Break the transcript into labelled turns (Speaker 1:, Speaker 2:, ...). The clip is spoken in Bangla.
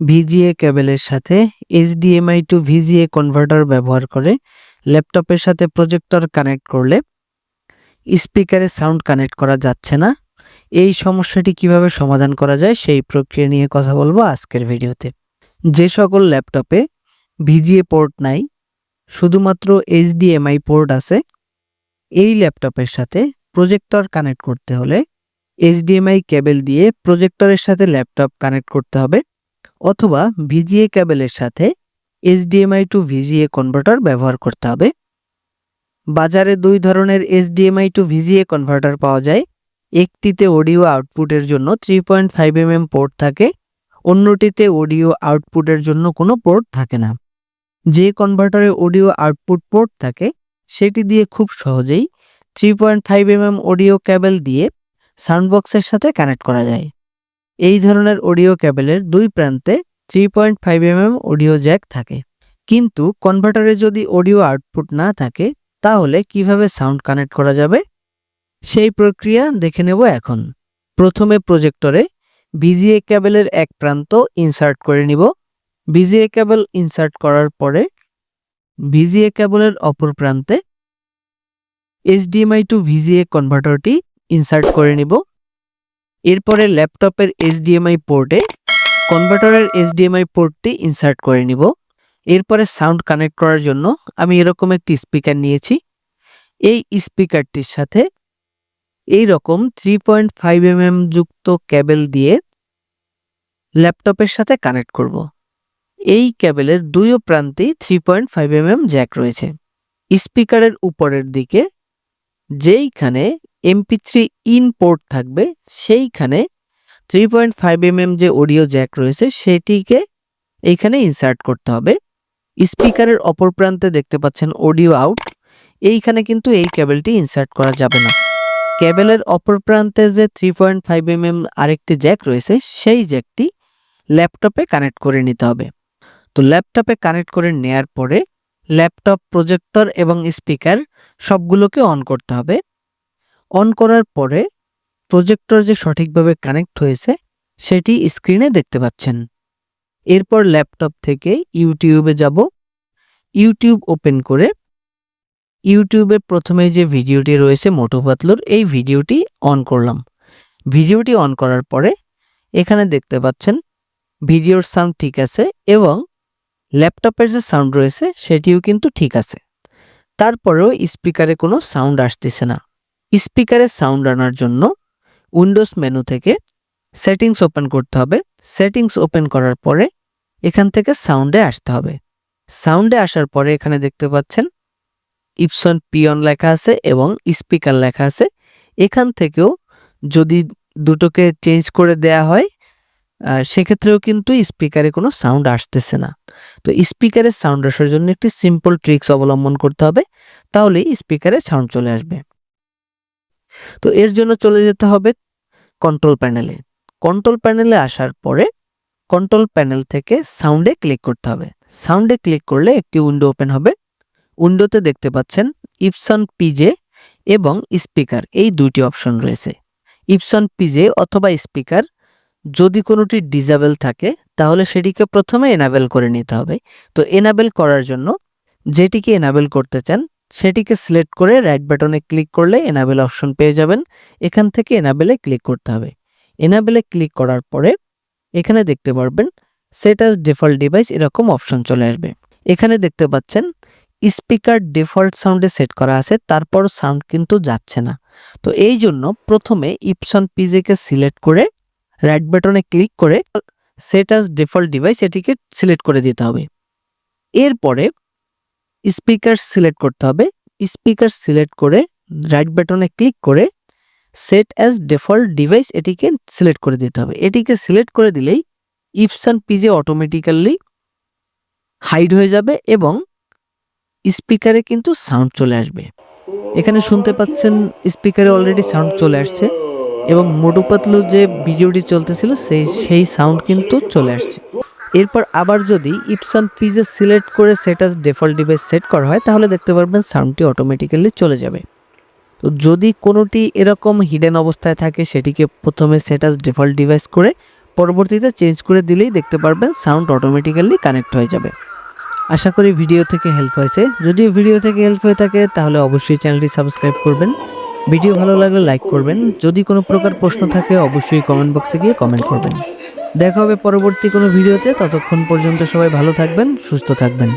Speaker 1: ভিজিএ কেবলের সাথে এইচডিএমআই টু ভিজিএ কনভার্টার ব্যবহার করে ল্যাপটপের সাথে প্রজেক্টর কানেক্ট করলে স্পিকারে সাউন্ড কানেক্ট করা যাচ্ছে না। এই সমস্যাটি কীভাবে সমাধান করা যায় সেই প্রক্রিয়া নিয়ে কথা বলব আজকের ভিডিওতে। যে সকল ল্যাপটপে ভিজিএ পোর্ট নাই, শুধুমাত্র এইচডিএমআই পোর্ট আছে, এই ল্যাপটপের সাথে প্রজেক্টর কানেক্ট করতে হলে এইচডিএমআই কেবল দিয়ে প্রজেক্টরের সাথে ল্যাপটপ কানেক্ট করতে হবে। অথবা ভিজিএ ক্যাবেলের সাথে এইচডিএমআই টু ভিজিএ কনভার্টার ব্যবহার করতে হবে। বাজারে দুই ধরনের এইচডিএমআই টু ভিজিএ কনভার্টার পাওয়া যায়। একটিতে অডিও আউটপুটের জন্য three point five M M port থাকে, অন্যটিতে অডিও আউটপুটের জন্য কোনো পোর্ট থাকে না। যে কনভার্টারে অডিও আউটপুট পোর্ট থাকে, সেটি দিয়ে খুব সহজেই three point five M M audio cable দিয়ে সাউন্ডবক্সের সাথে কানেক্ট করা যায়। এই ধরনের অডিও কেবলের দুই প্রান্তে three point five M audio jack থাকে। কিন্তু কনভার্টারে যদি অডিও আউটপুট না থাকে, তাহলে কীভাবে সাউন্ড কানেক্ট করা যাবে? সেই প্রক্রিয়া দেখে নেব এখন। প্রথমে প্রজেক্টরে ভিজিএ ক্যাবেলের এক প্রান্ত ইনসার্ট করে নিব। ভিজিএ ক্যাবেল ইনসার্ট করার পরে ভিজিএ কেবলের অপর প্রান্তে এইচডিএমআই টু ভিজিএ কনভার্টারটি ইনসার্ট করে নিব। এরপরে ল্যাপটপের এইচডিএমআই পোর্টে কনভার্টারের এইচডিএমআই পোর্টটি ইনসার্ট করে নিব। এরপরে সাউন্ড কানেক্ট করার জন্য আমি এরকম একটি স্পিকার নিয়েছি। এই স্পিকারটির সাথে এই রকম থ্রি পয়েন্ট ফাইভ এম যুক্ত কেবল দিয়ে ল্যাপটপের সাথে কানেক্ট করব। এই ক্যাবেলের দুইও প্রান্তেই three point five M jack রয়েছে। স্পিকারের উপরের দিকে যেইখানে এমপি থ্রি ইন পোর্ট থাকবে, সেইখানে থ্রি পয়েন্ট ফাইভ এম যে অডিও জ্যাক রয়েছে, সেটিকে এইখানে ইনসার্ট করতে হবে। স্পিকারের অপর প্রান্তে দেখতে পাচ্ছেন অডিও আউট এইখানে কিন্তু এই কেবলটি ইনসার্ট করা যাবে না। কেবলের অপর প্রান্তে যে থ্রি পয়েন্ট ফাইভ এম আরেকটি জ্যাক রয়েছে, সেই জ্যাকটি ল্যাপটপে কানেক্ট করে নিতে হবে। তো ল্যাপটপে কানেক্ট করে নেয়ার পরে ল্যাপটপ প্রজেক্টর এবং স্পিকার সবগুলোকে অন করতে হবে। অন করার পরে প্রজেক্টর যে সঠিকভাবে কানেক্ট হয়েছে, সেটি স্ক্রিনে দেখতে পাচ্ছেন। এরপর ল্যাপটপ থেকে ইউটিউবে যাব। ইউটিউব ওপেন করে ইউটিউবে প্রথমে যে ভিডিওটি রয়েছে মোটু পাতলুর, এই ভিডিওটি অন করলাম। ভিডিওটি অন করার পরে এখানে দেখতে পাচ্ছেন, ভিডিওর সাউন্ড ঠিক আছে এবং ল্যাপটপের যে সাউন্ড রয়েছে, সেটিও কিন্তু ঠিক আছে। তারপরেও স্পিকারে কোনো সাউন্ড আসতেছে না। স্পিকারের সাউন্ড আনার জন্য উইন্ডোজ মেনু থেকে সেটিংস ওপেন করতে হবে। সেটিংস ওপেন করার পরে এখান থেকে সাউন্ডে আসতে হবে। সাউন্ডে আসার পরে এখানে দেখতে পাচ্ছেন ইপসন পিয়ন লেখা আছে এবং স্পিকার লেখা আছে। এখান থেকেও যদি দুটোকে চেঞ্জ করে দেয়া হয় সেক্ষেত্রেও কিন্তু স্পিকারে কোনো সাউন্ড আসতেছে না। তো স্পিকারের সাউন্ড আসার জন্য একটি সিম্পল ট্রিক্স অবলম্বন করতে হবে, তাহলেই স্পিকারে সাউন্ড চলে আসবে। তো এর জন্য চলে যেতে হবে কন্ট্রোল প্যানেলে কন্ট্রোল প্যানেলে আসার পরে কন্ট্রোল প্যানেল থেকে সাউন্ডে ক্লিক করতে হবে। সাউন্ডে ক্লিক করলে একটি উইন্ডো ওপেন হবে। উইন্ডোতে দেখতে পাচ্ছেন ইপসন পিজে এবং স্পিকার এই দুইটি অপশন রয়েছে। ইপসন পিজে অথবা স্পিকার যদি কোনোটি ডিজাবেল থাকে তাহলে সেটিকে প্রথমে এনাবেল করে নিতে হবে। তো এনাবেল করার জন্য যেটিকে এনাবেল করতে চান সেটিকে সিলেক্ট করে রাইট বাটনে ক্লিক করলে এনাবেল অপশন পেয়ে যাবেন। এখান থেকে এনাবেলে ক্লিক করতে হবে। এনাবেলে ক্লিক করার পরে এখানে দেখতে পারবেন সেট আস ডিফল্ট ডিভাইস এরকম অপশন চলে আসবে। এখানে দেখতে পাচ্ছেন স্পিকার ডিফল্ট সাউন্ডে সেট করা আছে, তারপর সাউন্ড কিন্তু যাচ্ছে না। তো এই জন্য প্রথমে ইপসন পিজেকে সিলেক্ট করে রাইট বাটনে ক্লিক করে সেট আস ডিফল্ট ডিভাইস এটিকে সিলেক্ট করে দিতে হবে। এরপরে স্পিকার সিলেক্ট করতে হবে। স্পিকার সিলেক্ট করে রাইট বাটনে ক্লিক করে সেট অ্যাজ ডিফল্ট ডিভাইস এটিকে সিলেক্ট করে দিতে হবে। এটিকে সিলেক্ট করে দিলেই ইপসন পিজে অটোমেটিক্যালি হাইড হয়ে যাবে এবং স্পিকারে কিন্তু সাউন্ড চলে আসবে। এখানে শুনতে পাচ্ছেন স্পিকারে অলরেডি সাউন্ড চলে আসছে এবং মোটু পাতলু যে ভিডিওটি চলতেছিল সেই সেই সাউন্ড কিন্তু চলে আসছে। এরপর আবার যদি ইপসন পিজে সিলেক্ট করে সেটাস ডিফল্ট ডিভাইস সেট করা হয়, তাহলে দেখতে পারবেন সাউন্ডটি অটোমেটিক্যালি চলে যাবে। তো যদি কোনোটি এরকম হিডেন অবস্থায় থাকে, সেটিকে প্রথমে সেটাস ডিফল্ট ডিভাইস করে পরবর্তীতে চেঞ্জ করে দিলেই দেখতে পারবেন সাউন্ড অটোমেটিক্যালি কানেক্ট হয়ে যাবে। আশা করি ভিডিও থেকে হেল্প হয়েছে। যদি ভিডিও থেকে হেল্প হয়ে থাকে, তাহলে অবশ্যই চ্যানেলটি সাবস্ক্রাইব করবেন। ভিডিও ভালো লাগলে লাইক করবেন। যদি কোনো প্রকার প্রশ্ন থাকে, অবশ্যই কমেন্ট বক্সে গিয়ে কমেন্ট করবেন। দেখা হবে পরবর্তী কোনো ভিডিওতে। ততক্ষণ পর্যন্ত সবাই ভালো থাকবেন সুস্থ থাকবেন।